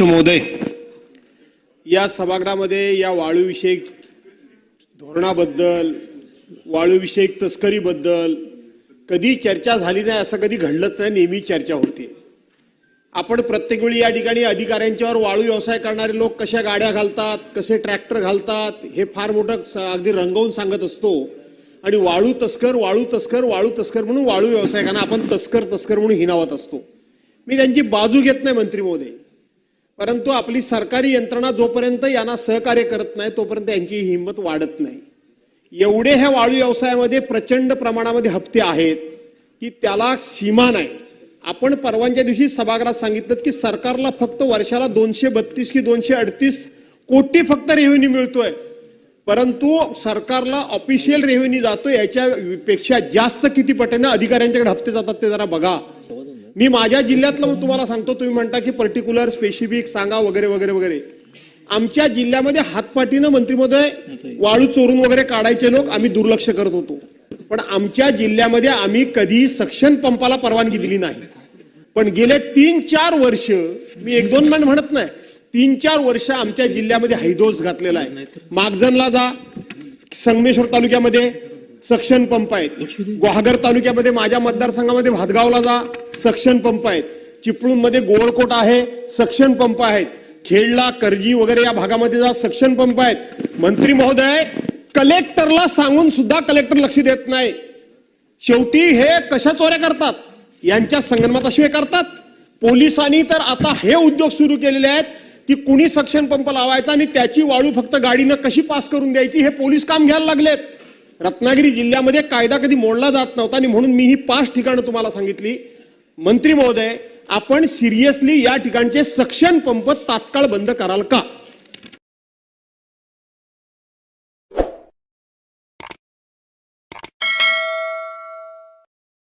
अध्यक्ष महोदय या सभागृहामध्ये या वाळूविषयक धोरणाबद्दल वाळूविषयक तस्करीबद्दल कधी चर्चा झाली नाही असं कधी घडलंच नाही नेहमी चर्चा होते. आपण प्रत्येक वेळी या ठिकाणी अधिकाऱ्यांच्यावर वाळू व्यवसाय करणारे लोक कशा गाड्या घालतात कसे ट्रॅक्टर घालतात हे फार मोठं स- अगदी रंगवून सांगत असतो. आणि वाळू तस्कर वाळू तस्कर वाळू तस्कर म्हणून वाळू व्यावसायिकांना आपण तस्कर तस्कर म्हणून हिनावत असतो. मी त्यांची बाजू घेत नाही मंत्री महोदय. परंतु आपली सरकारी यंत्रणा जोपर्यंत यांना सहकार्य करत नाही तोपर्यंत यांची हिंमत वाढत नाही. एवढे ह्या वाळू व्यवसायामध्ये प्रचंड प्रमाणामध्ये हप्ते आहेत की त्याला सीमा नाही. आपण परवांच्या दिवशी सभागृहात सांगितलं की सरकारला फक्त वर्षाला दोनशे बत्तीस की दोनशे अडतीस कोटी फक्त रेव्हेन्यू मिळतोय. परंतु सरकारला ऑफिशियल रेव्हेन्यू जातो याच्या पेक्षा जास्त किती पटीने अधिकाऱ्यांच्याकडे हप्ते जातात ते जरा बघा. मी माझ्या जिल्ह्यातलं तुम्हाला सांगतो तुम्ही म्हणता की पर्टिक्युलर स्पेसिफिक सांगा वगैरे वगैरे वगैरे. आमच्या जिल्ह्यामध्ये हातपाटीनं मंत्री महोदय वाळू चोरून वगैरे काढायचे लोक आम्ही दुर्लक्ष करत होतो. पण आमच्या जिल्ह्यामध्ये आम्ही कधी सक्शन पंपाला परवानगी दिली नाही. पण गेले तीन चार वर्ष मी एक दोन मिनिट म्हणत नाही तीन चार वर्ष आमच्या जिल्ह्यामध्ये हैदोस घातलेला आहे. मागजनला जा संगमेश्वर तालुक्यामध्ये सक्शन पंप आहेत. गुहागर तालुक्यामध्ये माझ्या मतदारसंघामध्ये भातगावला जा सक्शन पंप आहेत. चिपळूणमध्ये गोळकोट आहे सक्शन पंप आहेत. खेडला करजी वगैरे या भागामध्ये जा सक्शन पंप आहेत. मंत्री महोदय कलेक्टरला सांगून सुद्धा कलेक्टर लक्ष देत नाही. शेवटी हे कशा चोऱ्या करतात? यांच्या संगणमताशिवाय करतात? पोलिसांनी तर आता हे उद्योग सुरू केलेले आहेत की कुणी सक्शन पंप लावायचा आणि त्याची वाळू फक्त गाडीनं कशी पास करून द्यायची हे पोलीस काम घ्यायला लागलेत. रत्नागिरी जिल्ह्यामध्ये कायदा कधी मोडला जात नव्हता आणि म्हणून मी ही पाच ठिकाणं तुम्हाला सांगितली. मंत्री महोदय आपण सिरियसली या ठिकाणचे सक्षम पंप तात्काळ बंद कराल का?